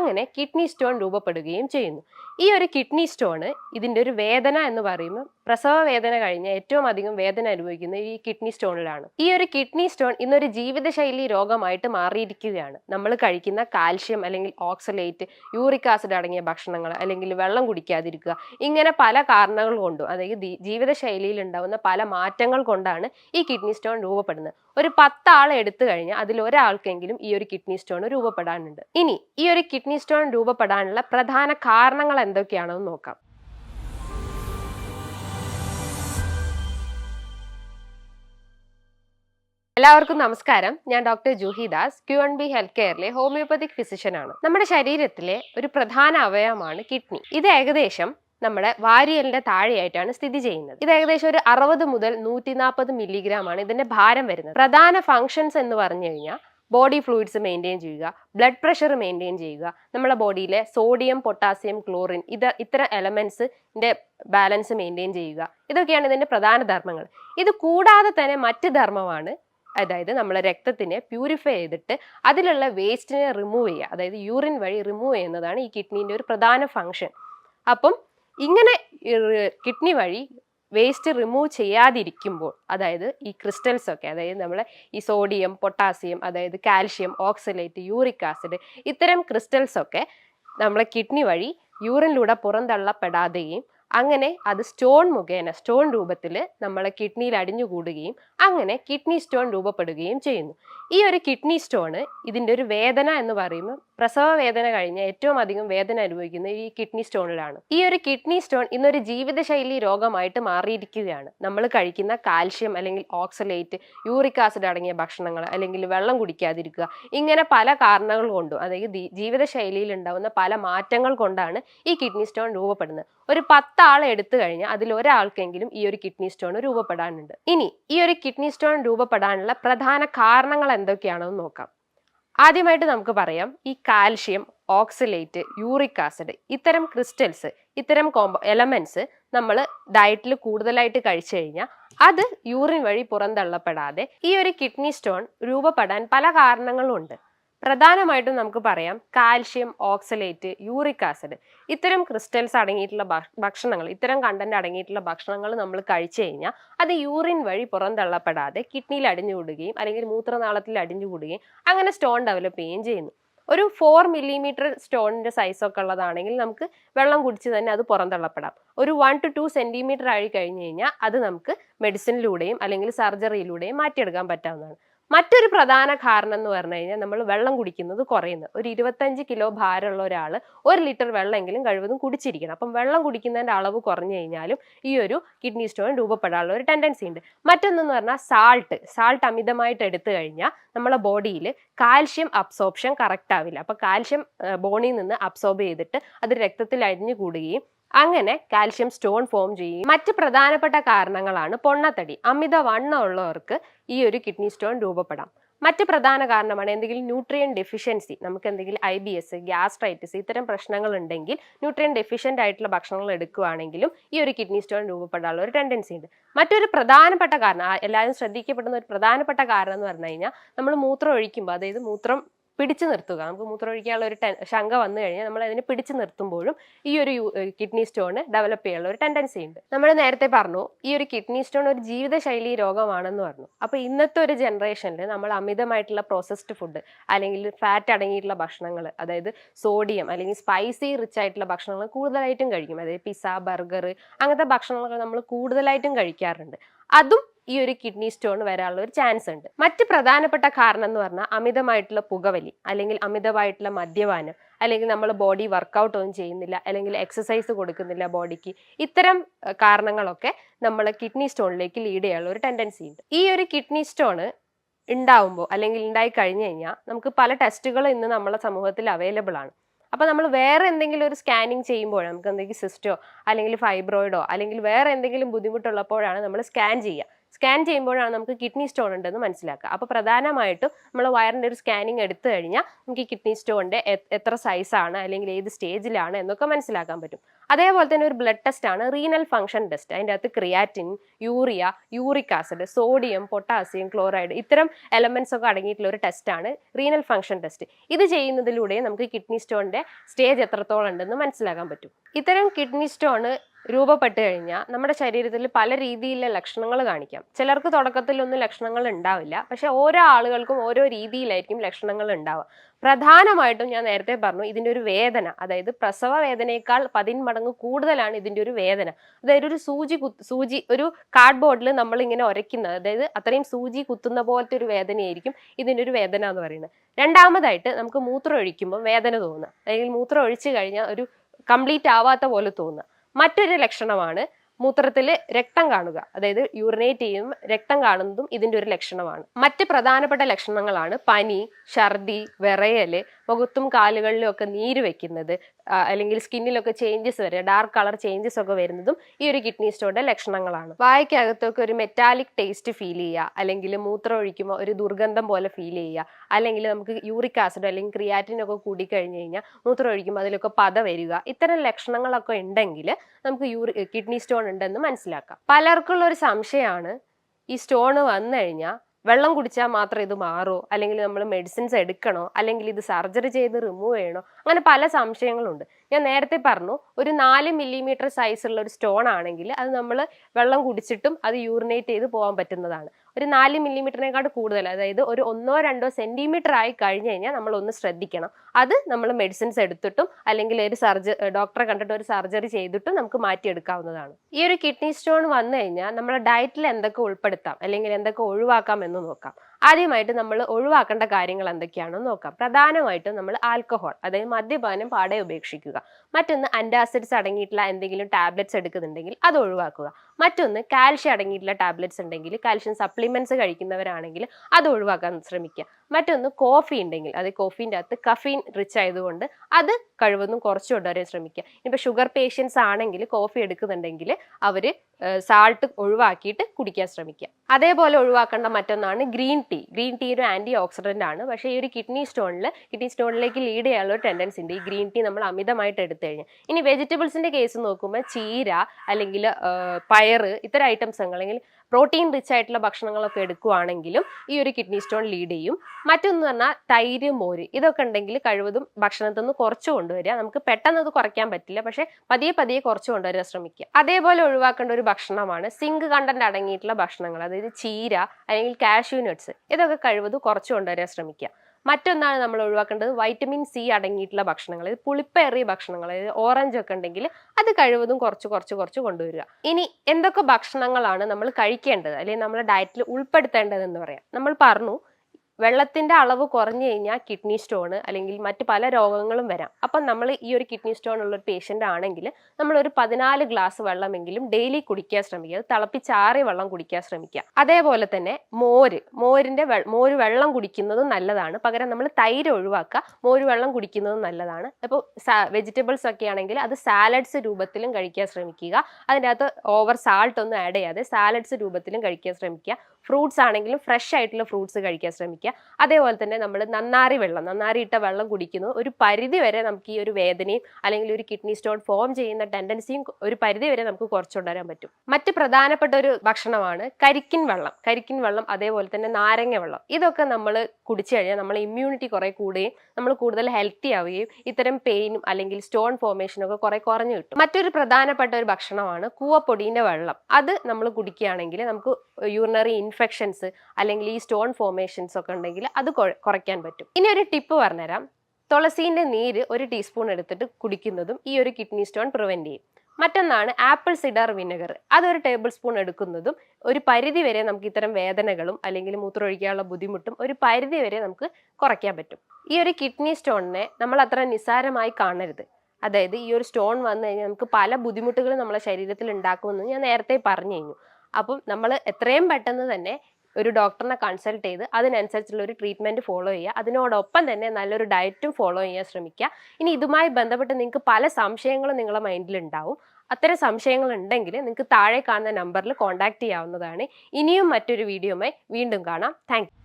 അങ്ങനെ kidney stone രൂപപ്പെടുകയും ചെയ്യുന്നു. ഈ ഒരു കിഡ്നി സ്റ്റോണ് ഇതിന്റെ ഒരു വേദന എന്ന് പറയുമ്പോൾ പ്രസവ വേദന കഴിഞ്ഞ് ഏറ്റവും അധികം വേദന അനുഭവിക്കുന്നത് ഈ കിഡ്നി സ്റ്റോണിലാണ്. ഈ ഒരു കിഡ്നി സ്റ്റോൺ ഇന്നൊരു ജീവിതശൈലി രോഗമായിട്ട് മാറിയിരിക്കുകയാണ്. നമ്മൾ കഴിക്കുന്ന കാൽഷ്യം അല്ലെങ്കിൽ ഓക്സലേറ്റ് യൂറിക് ആസിഡ് അടങ്ങിയ ഭക്ഷണങ്ങൾ അല്ലെങ്കിൽ വെള്ളം കുടിക്കാതിരിക്കുക ഇങ്ങനെ പല കാരണങ്ങൾ കൊണ്ടും അതായത് ജീവിതശൈലിയിൽ ഉണ്ടാവുന്ന പല മാറ്റങ്ങൾ കൊണ്ടാണ് ഈ കിഡ്നി സ്റ്റോൺ രൂപപ്പെടുന്നത്. ഒരു പത്താളെ എടുത്തു കഴിഞ്ഞാൽ അതിൽ ഒരാൾക്കെങ്കിലും ഈ ഒരു കിഡ്നി സ്റ്റോൺ രൂപപ്പെടാനുണ്ട്. ഇനി ഈ ഒരു കിഡ്നി സ്റ്റോൺ രൂപപ്പെടാനുള്ള പ്രധാന കാരണങ്ങൾ എന്തൊക്കെയാണെന്ന് നോക്കാം. എല്ലാവർക്കും നമസ്കാരം. ഞാൻ doctor Juhi Das Q N B health കെയറിലെ homeopathic physician ആണ് നമ്മുടെ ശരീരത്തിലെ ഒരു പ്രധാന അവയവമാണ് കിഡ്നി. ഇത് ഏകദേശം നമ്മുടെ വാരിയലിന്റെ താഴെയായിട്ടാണ് സ്ഥിതി ചെയ്യുന്നത്. ഇത് ഏകദേശം ഒരു അറുപത് മുതൽ നൂറ്റി നാൽപ്പത് മില്ലിഗ്രാം ആണ് ഇതിന്റെ ഭാരം വരുന്നത്. പ്രധാന ഫങ്ഷൻസ് എന്ന് പറഞ്ഞു കഴിഞ്ഞാൽ ബോഡി ഫ്ലൂയിഡ്സ് മെയിന്റെയിൻ ചെയ്യുക ബ്ലഡ് പ്രഷർ മെയിന്റെയിൻ ചെയ്യുക നമ്മുടെ ബോഡിയിലെ സോഡിയം പൊട്ടാസ്യം ക്ലോറിൻ ഇത് ഇത്തരം എലമെന്റ്സിന്റെ ബാലൻസ് മെയിന്റെയിൻ ചെയ്യുക. ഇതൊക്കെയാണ് ഇതിന്റെ പ്രധാന ധർമ്മങ്ങൾ. ഇത് കൂടാതെ തന്നെ മറ്റ് ധർമ്മമാണ് അതായത് നമ്മളെ രക്തത്തിനെ പ്യൂരിഫൈ ചെയ്തിട്ട് അതിലുള്ള വേസ്റ്റിനെ റിമൂവ് ചെയ്യുക. അതായത് യൂറിൻ വഴി റിമൂവ് ചെയ്യുന്നതാണ് ഈ കിഡ്നീന്റെ ഒരു പ്രധാന ഫങ്ഷൻ അപ്പം ഇങ്ങനെ കിഡ്നി വഴി വേസ്റ്റ് റിമൂവ് ചെയ്യാതിരിക്കുമ്പോൾ അതായത് ഈ ക്രിസ്റ്റൽസ് ഒക്കെ അതായത് നമ്മളെ ഈ സോഡിയം പൊട്ടാസ്യം അതായത് കാൽഷ്യം ഓക്സലേറ്റ് യൂറിക് ആസിഡ് ഇത്തരം ക്രിസ്റ്റൽസ് ഒക്കെ നമ്മളെ കിഡ്നി വഴി യൂറിനിലൂടെ പുറന്തള്ളപ്പെടാതെയും അങ്ങനെ അത് സ്റ്റോൺ മുഖേന സ്റ്റോൺ രൂപത്തിൽ നമ്മളെ കിഡ്നിയിൽ അടിഞ്ഞുകൂടുകയും അങ്ങനെ കിഡ്നി സ്റ്റോൺ രൂപപ്പെടുകയും ചെയ്യുന്നു. ഈ ഒരു കിഡ്നി സ്റ്റോണ് ഇതിന്റെ ഒരു വേദന എന്ന് പറയുമ്പോൾ പ്രസവ വേദന കഴിഞ്ഞ ഏറ്റവും അധികം വേദന അനുഭവിക്കുന്ന ഈ കിഡ്നി സ്റ്റോണിലാണ് ഈ ഒരു കിഡ്നി സ്റ്റോൺ ഇന്നൊരു ജീവിതശൈലി രോഗമായിട്ട് മാറിയിരിക്കുകയാണ്. നമ്മൾ കഴിക്കുന്ന കാൽഷ്യം അല്ലെങ്കിൽ ഓക്സലേറ്റ് യൂറിക് ആസിഡ് അടങ്ങിയ ഭക്ഷണങ്ങൾ അല്ലെങ്കിൽ വെള്ളം കുടിക്കാതിരിക്കുക ഇങ്ങനെ പല കാരണങ്ങൾ കൊണ്ടും അതായത് ജീവിതശൈലിയിൽ ഉണ്ടാകുന്ന പല മാറ്റങ്ങൾ കൊണ്ടാണ് ഈ കിഡ്നി സ്റ്റോൺ രൂപപ്പെടുന്നത്. ഒരു പത്താളെ എടുത്തു കഴിഞ്ഞാൽ അതിൽ ഒരാൾക്കെങ്കിലും ഈ ഒരു കിഡ്നി സ്റ്റോൺ രൂപപ്പെടാനുണ്ട്. ഇനി ഈ ഒരു കിഡ്നി സ്റ്റോൺ രൂപപ്പെടാനുള്ള പ്രധാന കാരണങ്ങൾ എന്തൊക്കെയാണെന്ന് നോക്കാം. ആദ്യമായിട്ട് നമുക്ക് പറയാം ഈ കാൽഷ്യം ഓക്സിലേറ്റ് യൂറിക് ആസിഡ് ഇത്തരം ക്രിസ്റ്റൽസ് ഇത്തരം കോമ്പ എലമെന്റ്സ് നമ്മൾ ഡയറ്റിൽ കൂടുതലായിട്ട് കഴിച്ചു കഴിഞ്ഞാൽ അത് യൂറിൻ വഴി പുറന്തള്ളപ്പെടാതെ ഈ ഒരു കിഡ്നി സ്റ്റോൺ രൂപപ്പെടാൻ പല കാരണങ്ങളും ഉണ്ട് പ്രധാനമായിട്ടും നമുക്ക് പറയാം കാൽഷ്യം ഓക്സലേറ്റ് യൂറിക് ആസിഡ്. ഇത്തരം ക്രിസ്റ്റൽസ് അടങ്ങിയിട്ടുള്ള ഭക്ഷണങ്ങൾ ഇത്തരം കണ്ടന്റ് അടങ്ങിയിട്ടുള്ള ഭക്ഷണങ്ങൾ നമ്മൾ കഴിച്ചു കഴിഞ്ഞാൽ അത് യൂറിൻ വഴി പുറന്തള്ളപ്പെടാതെ കിഡ്നിയിൽ അടിഞ്ഞുകൂടുകയും അല്ലെങ്കിൽ മൂത്രനാളത്തിൽ അടിഞ്ഞുകൂടുകയും അങ്ങനെ സ്റ്റോൺ ഡെവലപ്പ് ചെയ്യുകയും ചെയ്യുന്നു. ഒരു ഫോർ മില്ലിമീറ്റർ സ്റ്റോണിന്റെ സൈസൊക്കെ ഉള്ളതാണെങ്കിൽ നമുക്ക് വെള്ളം കുടിച്ച് തന്നെ അത് പുറന്തള്ളപ്പെടാം. ഒരു വൺ ടു ടു സെന്റിമീറ്റർ ആയി കഴിഞ്ഞു കഴിഞ്ഞാൽ അത് നമുക്ക് മെഡിസിനിലൂടെയും അല്ലെങ്കിൽ സർജറിയിലൂടെയും മാറ്റിയെടുക്കാൻ പറ്റാവുന്നതാണ്. മറ്റൊരു പ്രധാന കാരണം എന്ന് പറഞ്ഞു കഴിഞ്ഞാൽ നമ്മൾ വെള്ളം കുടിക്കുന്നത് കുറയുന്നത് ഒരു ഇരുപത്തഞ്ച് കിലോ ഭാരമുള്ള ഒരാൾ ഒരു ലിറ്റർ വെള്ളമെങ്കിലും കഴിവതും കുടിച്ചിരിക്കണം. അപ്പം വെള്ളം കുടിക്കുന്നതിന്റെ അളവ് കുറഞ്ഞു കഴിഞ്ഞാലും ഈ ഒരു കിഡ്നി സ്റ്റോൺ രൂപപ്പെടാനുള്ള ഒരു ടെൻഡൻസി ഉണ്ട്. മറ്റൊന്നെന്ന് പറഞ്ഞാൽ സാൾട്ട്. സാൾട്ട് അമിതമായിട്ട് എടുത്തു കഴിഞ്ഞാൽ നമ്മളെ ബോഡിയിൽ കാൽഷ്യം അബ്സോർപ്ഷൻ കറക്റ്റ് ആവില്ല. അപ്പോൾ കാൽഷ്യം ബോണിയിൽ നിന്ന് അബ്സോർബ് ചെയ്തിട്ട് അത് രക്തത്തിൽ അരിഞ്ഞു കൂടുകയും അങ്ങനെ കാൽഷ്യം സ്റ്റോൺ ഫോം ചെയ്യും മറ്റ് പ്രധാനപ്പെട്ട കാരണങ്ങളാണ് പൊണ്ണത്തടി. അമിത വണ്ണം ഉള്ളവർക്ക് ഈ ഒരു കിഡ്നി സ്റ്റോൺ രൂപപ്പെടാം. മറ്റ് പ്രധാന കാരണമാണ് എന്തെങ്കിലും ന്യൂട്രിയൻ ഡെഫിഷ്യൻസി നമുക്ക് എന്തെങ്കിലും ഐ ബി എസ് ഗ്യാസ്ട്രൈറ്റിസ് ഇത്തരം പ്രശ്നങ്ങൾ ഉണ്ടെങ്കിൽ ന്യൂട്രിയൻ ഡെഫിഷ്യന്റ് ആയിട്ടുള്ള ഭക്ഷണങ്ങൾ എടുക്കുകയാണെങ്കിലും ഈ ഒരു കിഡ്നി സ്റ്റോൺ രൂപപ്പെടാനുള്ള ഒരു ടെൻഡൻസി ഉണ്ട്. മറ്റൊരു പ്രധാനപ്പെട്ട കാരണം എല്ലാവരും ശ്രദ്ധിക്കപ്പെടുന്ന ഒരു പ്രധാനപ്പെട്ട കാരണം എന്ന് പറഞ്ഞു കഴിഞ്ഞാൽ നമ്മൾ മൂത്രം ഒഴിക്കുമ്പോൾ അതായത് മൂത്രം പിടിച്ചു നിർത്തുക. നമുക്ക് മൂത്രം ഒഴിക്കാനുള്ള ഒരു ടെൻ ശങ്ക വന്നു കഴിഞ്ഞാൽ നമ്മൾ അതിനെ പിടിച്ചു നിർത്തുമ്പോഴും ഈ ഒരു കിഡ്നി സ്റ്റോണ് ഡെവലപ്പ് ചെയ്യാനുള്ള ഒരു ടെൻഡൻസി ഉണ്ട്. നമ്മൾ നേരത്തെ പറഞ്ഞു ഈ ഒരു കിഡ്നി സ്റ്റോൺ ഒരു ജീവിതശൈലി രോഗമാണെന്ന് പറഞ്ഞു. അപ്പോൾ ഇന്നത്തെ ഒരു ജനറേഷനിൽ നമ്മൾ അമിതമായിട്ടുള്ള പ്രോസസ്ഡ് ഫുഡ് അല്ലെങ്കിൽ ഫാറ്റ് അടങ്ങിയിട്ടുള്ള ഭക്ഷണങ്ങൾ അതായത് സോഡിയം അല്ലെങ്കിൽ സ്പൈസി റിച്ച് ആയിട്ടുള്ള ഭക്ഷണങ്ങൾ കൂടുതലായിട്ടും കഴിക്കും. അതായത് പിസ്സ ബർഗർ അങ്ങനത്തെ ഭക്ഷണങ്ങൾ നമ്മൾ കൂടുതലായിട്ടും കഴിക്കാറുണ്ട്. അതും ഈ ഒരു കിഡ്നി സ്റ്റോൺ വരാനുള്ള ഒരു ചാൻസ് ഉണ്ട്. മറ്റ് പ്രധാനപ്പെട്ട കാരണം എന്ന് പറഞ്ഞാൽ അമിതമായിട്ടുള്ള പുകവലി അല്ലെങ്കിൽ അമിതമായിട്ടുള്ള മദ്യപാനം അല്ലെങ്കിൽ നമ്മൾ ബോഡി വർക്കൗട്ട് ഒന്നും ചെയ്യുന്നില്ല അല്ലെങ്കിൽ എക്സസൈസ് കൊടുക്കുന്നില്ല ബോഡിക്ക് ഇത്തരം കാരണങ്ങളൊക്കെ നമ്മൾ കിഡ്നി സ്റ്റോണിലേക്ക് ലീഡ് ചെയ്യാനുള്ള ഒരു ടെൻഡൻസി ഉണ്ട്. ഈ ഒരു കിഡ്നി സ്റ്റോൺ ഉണ്ടാവുമ്പോൾ അല്ലെങ്കിൽ ഉണ്ടായി കഴിഞ്ഞു കഴിഞ്ഞാൽ നമുക്ക് പല ടെസ്റ്റുകൾ ഇന്ന് നമ്മളെ സമൂഹത്തിൽ അവൈലബിൾ ആണ്. അപ്പോൾ നമ്മൾ വേറെ എന്തെങ്കിലും ഒരു സ്കാനിങ് ചെയ്യുമ്പോൾ നമുക്ക് എന്തെങ്കിലും സിസ്റ്റോ അല്ലെങ്കിൽ ഫൈബ്രോയിഡോ അല്ലെങ്കിൽ വേറെ എന്തെങ്കിലും ബുദ്ധിമുട്ടുള്ളപ്പോഴാണ് നമ്മൾ സ്കാൻ ചെയ്യുക. സ്കാൻ ചെയ്യുമ്പോഴാണ് നമുക്ക് കിഡ്നി സ്റ്റോൺ ഉണ്ടെന്ന് മനസ്സിലാക്കുക. അപ്പോൾ പ്രധാനമായിട്ടും നമ്മൾ വയറിന്റെ ഒരു സ്കാനിങ് എടുത്തു കഴിഞ്ഞാൽ നമുക്ക് കിഡ്നി സ്റ്റോണിന്റെ എത്ര സൈസാണ് അല്ലെങ്കിൽ ഏത് സ്റ്റേജിലാണ് എന്നൊക്കെ മനസ്സിലാക്കാൻ പറ്റും. അതേപോലെ തന്നെ ഒരു ബ്ലഡ് ടെസ്റ്റ് ആണ് റീനൽ ഫംഗ്ഷൻ ടെസ്റ്റ് അതിന്റെ അകത്ത് creatinine urea uric acid sodium potassium chloride ഇത്തരം എലമെൻസ് ഒക്കെ അടങ്ങിയിട്ടുള്ള ഒരു ടെസ്റ്റാണ് റീനൽ ഫംഗ്ഷൻ ടെസ്റ്റ് ഇത് ചെയ്യുന്നതിലൂടെ നമുക്ക് കിഡ്നി സ്റ്റോണിന്റെ സ്റ്റേജ് എത്രത്തോളം ഉണ്ടെന്ന് മനസ്സിലാക്കാൻ പറ്റും. ഇത്തരം കിഡ്നി സ്റ്റോണ് രൂപപ്പെട്ട് കഴിഞ്ഞാൽ നമ്മുടെ ശരീരത്തിൽ പല രീതിയിലുള്ള ലക്ഷണങ്ങൾ കാണിക്കാം. ചിലർക്ക് തുടക്കത്തിലൊന്നും ലക്ഷണങ്ങൾ ഉണ്ടാവില്ല. പക്ഷെ ഓരോ ആളുകൾക്കും ഓരോ രീതിയിലായിരിക്കും ലക്ഷണങ്ങൾ ഉണ്ടാവുക. പ്രധാനമായിട്ടും ഞാൻ നേരത്തെ പറഞ്ഞു ഇതിന്റെ ഒരു വേദന. അതായത് പ്രസവ വേദനയേക്കാൾ പതിന്മടങ്ങ് കൂടുതലാണ് ഇതിന്റെ ഒരു വേദന. അതായത് ഒരു സൂചി സൂചി ഒരു കാർഡ്ബോർഡിൽ നമ്മൾ ഇങ്ങനെ ഉരയ്ക്കുന്നത് അതായത് അത്രയും സൂചി കുത്തുന്ന പോലത്തെ ഒരു വേദനയായിരിക്കും ഇതിന്റെ ഒരു വേദന എന്ന് പറയുന്നത്. രണ്ടാമതായിട്ട് നമുക്ക് മൂത്രം ഒഴിക്കുമ്പോൾ വേദന തോന്നുക. അല്ലെങ്കിൽ മൂത്രം ഒഴിച്ചു കഴിഞ്ഞാൽ ഒരു കംപ്ലീറ്റ് ആവാത്ത പോലെ തോന്നുക. മറ്റൊരു ലക്ഷണമാണ് മൂത്രത്തിൽ രക്തം കാണുക. അതായത് യൂറിനേറ്റ് ചെയ്യും രക്തം കാണുന്നതും ഇതിന്റെ ഒരു ലക്ഷണമാണ്. മറ്റ് പ്രധാനപ്പെട്ട ലക്ഷണങ്ങളാണ് പനി ഛർദി വിറയൽ മുഖത്തും കാലുകളിലും ഒക്കെ നീര് വെക്കുന്നത് അല്ലെങ്കിൽ സ്കിന്നിലൊക്കെ ചേഞ്ചസ് വരിക ഡാർക്ക് കളർ ചേഞ്ചസ് ഒക്കെ വരുന്നതും ഈ ഒരു കിഡ്നി സ്റ്റോണിന്റെ ലക്ഷണങ്ങളാണ്. വായ്ക്കകത്തൊക്കെ ഒരു മെറ്റാലിക് ടേസ്റ്റ് ഫീൽ ചെയ്യുക അല്ലെങ്കിൽ മൂത്രം ഒഴിക്കുമ്പോൾ ഒരു ദുർഗന്ധം പോലെ ഫീൽ ചെയ്യുക അല്ലെങ്കിൽ നമുക്ക് യൂറിക് ആസിഡ് അല്ലെങ്കിൽ ക്രിയാറ്റിൻ ഒക്കെ കൂടിക്കഴിഞ്ഞ് കഴിഞ്ഞാൽ മൂത്രം ഒഴിക്കുമ്പോൾ അതിലൊക്കെ പത വരിക ഇത്തരം ലക്ഷണങ്ങളൊക്കെ ഉണ്ടെങ്കിൽ നമുക്ക് യൂറി കിഡ്നി സ്റ്റോൺ ഉണ്ടെന്ന് മനസ്സിലാക്കാം. പലർക്കുള്ള ഒരു സംശയമാണ് ഈ സ്റ്റോണ് വന്നു കഴിഞ്ഞാൽ വെള്ളം കുടിച്ചാൽ മാത്രം ഇത് മാറോ. അല്ലെങ്കിൽ നമ്മൾ മെഡിസിൻസ് എടുക്കണോ? അല്ലെങ്കിൽ ഇത് സർജറി ചെയ്ത് റിമൂവ് ചെയ്യണോ? അങ്ങനെ പല സംശയങ്ങളുണ്ട്. ഞാൻ നേരത്തെ പറഞ്ഞു ഒരു നാല് മില്ലിമീറ്റർ സൈസുള്ള ഒരു സ്റ്റോൺ ആണെങ്കിൽ അത് നമ്മൾ വെള്ളം കുടിച്ചിട്ടും അത് യൂറിനേറ്റ് ചെയ്ത് പോകാൻ പറ്റുന്നതാണ്. ഒരു നാല് മില്ലിമീറ്ററിനെക്കാട്ട് കൂടുതൽ അതായത് ഒരു ഒന്നോ രണ്ടോ സെന്റിമീറ്റർ ആയി കഴിഞ്ഞു കഴിഞ്ഞാൽ നമ്മൾ ഒന്ന് ശ്രദ്ധിക്കണം. അത് നമ്മൾ മെഡിസിൻസ് എടുത്തിട്ടും അല്ലെങ്കിൽ ഒരു സർജ ഡോക്ടറെ കണ്ടിട്ട് ഒരു സർജറി ചെയ്തിട്ടും നമുക്ക് മാറ്റിയെടുക്കാവുന്നതാണ്. ഈ ഒരു കിഡ്നി സ്റ്റോൺ വന്നു കഴിഞ്ഞാൽ നമ്മുടെ ഡയറ്റിൽ എന്തൊക്കെ ഉൾപ്പെടുത്താം അല്ലെങ്കിൽ എന്തൊക്കെ ഒഴിവാക്കാം എന്ന് നോക്കാം. ആദ്യമായിട്ട് നമ്മൾ ഒഴിവാക്കേണ്ട കാര്യങ്ങൾ എന്തൊക്കെയാണെന്ന് നോക്കാം. പ്രധാനമായിട്ടും നമ്മൾ ആൽക്കഹോൾ അതായത് മദ്യപാനം പാടെ ഉപേക്ഷിക്കുക. മറ്റൊന്ന് അന്റാസിഡ്സ് അടങ്ങിയിട്ടുള്ള എന്തെങ്കിലും ടാബ്ലറ്റ്സ് എടുക്കുന്നുണ്ടെങ്കിൽ അത് ഒഴിവാക്കുക. മറ്റൊന്ന് കാൽഷ്യം അടങ്ങിയിട്ടുള്ള ടാബ്ലറ്റ്സ് ഉണ്ടെങ്കിൽ കാൽഷ്യം സപ്ലിമെന്റ്സ് കഴിക്കുന്നവരാണെങ്കിൽ അത് ഒഴിവാക്കാൻ ശ്രമിക്കുക. മറ്റൊന്ന് കോഫി ഉണ്ടെങ്കിൽ അത് കോഫീന്റെ അകത്ത് കഫീൻ റിച്ച് ആയതുകൊണ്ട് അത് കഴിവതും കുറച്ച് കൊണ്ടുവരാൻ ശ്രമിക്കുക. ഇനിയിപ്പോൾ ഷുഗർ പേഷ്യൻസ് ആണെങ്കിൽ കോഫി എടുക്കുന്നുണ്ടെങ്കിൽ അവർ സാൾട്ട് ഒഴിവാക്കിയിട്ട് കുടിക്കാൻ ശ്രമിക്കുക. അതേപോലെ ഒഴിവാക്കേണ്ട മറ്റൊന്നാണ് ഗ്രീൻ ടീ ഗ്രീൻ ടീ ഒരു ആന്റി ഓക്സിഡന്റ് ആണ്. പക്ഷേ ഈ ഒരു കിഡ്നി സ്റ്റോണിൽ കിഡ്നി സ്റ്റോണിലേക്ക് ലീഡ് ചെയ്യാനുള്ള ഒരു ടെൻഡൻസി ഉണ്ട്. ഈ ഗ്രീൻ ടീ നമ്മൾ അമിതമായിട്ട് എടുത്തു കഴിഞ്ഞാൽ. ഇനി വെജിറ്റബിൾസിന്റെ കേസ് നോക്കുമ്പോൾ ചീര അല്ലെങ്കിൽ പയർ ഇത്തരം ഐറ്റംസ് അല്ലെങ്കിൽ പ്രോട്ടീൻ റിച്ച് ആയിട്ടുള്ള ഭക്ഷണങ്ങളൊക്കെ എടുക്കുകയാണെങ്കിലും ഈ ഒരു കിഡ്നി സ്റ്റോൺ ലീഡ് ചെയ്യും. മറ്റൊന്ന് പറഞ്ഞാൽ തൈര് മോര് ഇതൊക്കെ ഉണ്ടെങ്കിൽ കഴിവതും ഭക്ഷണത്തിൽ നിന്ന് കുറച്ച് കൊണ്ടുവരിക. നമുക്ക് പെട്ടെന്ന് അത് കുറയ്ക്കാൻ പറ്റില്ല. പക്ഷേ പതിയെ പതിയെ കുറച്ച് കൊണ്ടുവരാൻ ശ്രമിക്കുക. അതേപോലെ ഒഴിവാക്കേണ്ട ഒരു ഭക്ഷണമാണ് സിങ്ക് കണ്ടന്റ് അടങ്ങിയിട്ടുള്ള ഭക്ഷണങ്ങൾ. അതായത് ചീര അല്ലെങ്കിൽ കാഷ്യൂ നട്ട്സ് ഇതൊക്കെ കഴിവതും കുറച്ച് കൊണ്ടുവരാൻ ശ്രമിക്കുക. മറ്റൊന്നാണ് നമ്മൾ ഒഴിവാക്കേണ്ടത് വൈറ്റമിൻ സി അടങ്ങിയിട്ടുള്ള ഭക്ഷണങ്ങൾ. ഇത് പുളിപ്പേറിയ ഭക്ഷണങ്ങൾ. അതായത് ഓറഞ്ച് ഒക്കെ ഉണ്ടെങ്കിൽ അത് കഴിവതും കുറച്ച് കുറച്ച് കുറച്ച് കൊണ്ടുവരിക. ഇനി എന്തൊക്കെ ഭക്ഷണങ്ങളാണ് നമ്മൾ കഴിക്കേണ്ടത്? അല്ലെങ്കിൽ നമ്മുടെ ഡയറ്റിൽ ഉൾപ്പെടുത്തേണ്ടതെന്ന് പറയാം. നമ്മൾ പറഞ്ഞു വെള്ളത്തിന്റെ അളവ് കുറഞ്ഞു കഴിഞ്ഞാൽ കിഡ്നി സ്റ്റോൺ അല്ലെങ്കിൽ മറ്റ് പല രോഗങ്ങളും വരാം. അപ്പം നമ്മൾ ഈ ഒരു കിഡ്നി സ്റ്റോൺ ഉള്ള ഒരു പേഷ്യന്റ് ആണെങ്കിൽ നമ്മളൊരു പതിനാല് ഗ്ലാസ് വെള്ളമെങ്കിലും ഡെയിലി കുടിക്കാൻ ശ്രമിക്കുക. തിളപ്പിച്ചാറിയ വെള്ളം കുടിക്കാൻ ശ്രമിക്കുക. അതേപോലെ തന്നെ മോര് മോരിന്റെ മോര് വെള്ളം കുടിക്കുന്നതും നല്ലതാണ്. പകരം നമ്മൾ തൈര് ഒഴിവാക്കുക. മോര് വെള്ളം കുടിക്കുന്നതും നല്ലതാണ്. അപ്പോൾ വെജിറ്റബിൾസ് ഒക്കെ ആണെങ്കിൽ അത് സാലഡ്സ് രൂപത്തിലും കഴിക്കാൻ ശ്രമിക്കുക. അതിന്റെ അകത്ത് ഓവർ സാൾട്ട് ഒന്നും ആഡ് ചെയ്യാതെ സാലഡ്സ് രൂപത്തിലും കഴിക്കാൻ ശ്രമിക്കുക. ഫ്രൂട്ട്സ് ആണെങ്കിലും ഫ്രഷ് ആയിട്ടുള്ള ഫ്രൂട്ട്സ് കഴിക്കാൻ ശ്രമിക്കുക. അതേപോലെ തന്നെ നമ്മൾ നന്നാരി വെള്ളം നന്നാരി ഇട്ട വെള്ളം കുടിക്കുന്നു. ഒരു പരിധി വരെ നമുക്ക് ഈ ഒരു വേദനയും അല്ലെങ്കിൽ ഒരു കിഡ്നി സ്റ്റോൺ ഫോം ചെയ്യുന്ന ടെൻഡൻസിയും ഒരു പരിധി വരെ നമുക്ക് കുറച്ചുകൊണ്ടുവരാൻ പറ്റും. മറ്റ് പ്രധാനപ്പെട്ട ഒരു ഭക്ഷണമാണ് കരിക്കിൻ വെള്ളം. കരിക്കിൻ വെള്ളം അതേപോലെ തന്നെ നാരങ്ങ വെള്ളം. ഇതൊക്കെ നമ്മൾ കുടിച്ചു കഴിഞ്ഞാൽ നമ്മൾ ഇമ്മ്യൂണിറ്റി കുറെ കൂടുകയും നമ്മൾ കൂടുതൽ ഹെൽത്തി ആവുകയും ഇത്തരം പെയിനും അല്ലെങ്കിൽ സ്റ്റോൺ ഫോർമേഷനും ഒക്കെ കുറെ കുറഞ്ഞു കിട്ടും. മറ്റൊരു പ്രധാനപ്പെട്ട ഒരു ഭക്ഷണമാണ് കൂവപ്പൊടീന്റെ വെള്ളം. അത് നമ്മൾ കുടിക്കുകയാണെങ്കിൽ നമുക്ക് യൂറിനറി ഇൻഫെക്ഷൻസ് അല്ലെങ്കിൽ ഈ സ്റ്റോൺ ഫോർമേഷൻസ് ഒക്കെ ഉണ്ടെങ്കിൽ അത് കുറയ്ക്കാൻ പറ്റും. ഇനി ഒരു ടിപ്പ് പറഞ്ഞുതരാം. തുളസീന്റെ നീര് ഒരു ടീസ്പൂൺ എടുത്തിട്ട് കുടിക്കുന്നതും ഈ ഒരു കിഡ്നി സ്റ്റോൺ പ്രിവെന്റ് ചെയ്യും. മറ്റൊന്നാണ് ആപ്പിൾ സിഡാർ വിനെഗർ അതൊരു ടേബിൾ സ്പൂൺ എടുക്കുന്നതും ഒരു പരിധി വരെ നമുക്ക് ഇത്തരം വേദനകളും അല്ലെങ്കിൽ മൂത്രമൊഴിക്കാനുള്ള ബുദ്ധിമുട്ടും ഒരു പരിധി വരെ നമുക്ക് കുറയ്ക്കാൻ പറ്റും. ഈ ഒരു കിഡ്നി സ്റ്റോണിനെ നമ്മൾ അത്ര നിസ്സാരമായി കാണരുത്. അതായത് ഈ ഒരു സ്റ്റോൺ വന്നു കഴിഞ്ഞാൽ നമുക്ക് പല ബുദ്ധിമുട്ടുകളും നമ്മളെ ശരീരത്തിൽ ഉണ്ടാക്കുമെന്ന് ഞാൻ നേരത്തെ പറഞ്ഞു കഴിഞ്ഞു അപ്പം നമ്മൾ എത്രയും പെട്ടെന്ന് തന്നെ ഒരു ഡോക്ടറിനെ കൺസൾട്ട് ചെയ്ത് അതിനനുസരിച്ചുള്ള ഒരു ട്രീറ്റ്മെന്റ് ഫോളോ ചെയ്യുക. അതിനോടൊപ്പം തന്നെ നല്ലൊരു ഡയറ്റും ഫോളോ ചെയ്യാൻ ശ്രമിക്കുക. ഇനി ഇതുമായി ബന്ധപ്പെട്ട് നിങ്ങൾക്ക് പല സംശയങ്ങളും നിങ്ങളുടെ മൈൻഡിൽ ഉണ്ടാവും. അത്തരം സംശയങ്ങൾ ഉണ്ടെങ്കിൽ നിങ്ങൾക്ക് താഴെ കാണുന്ന നമ്പറിൽ കോൺടാക്റ്റ് ചെയ്യാവുന്നതാണ്. ഇനിയും മറ്റൊരു വീഡിയോയുമായി വീണ്ടും കാണാം. താങ്ക്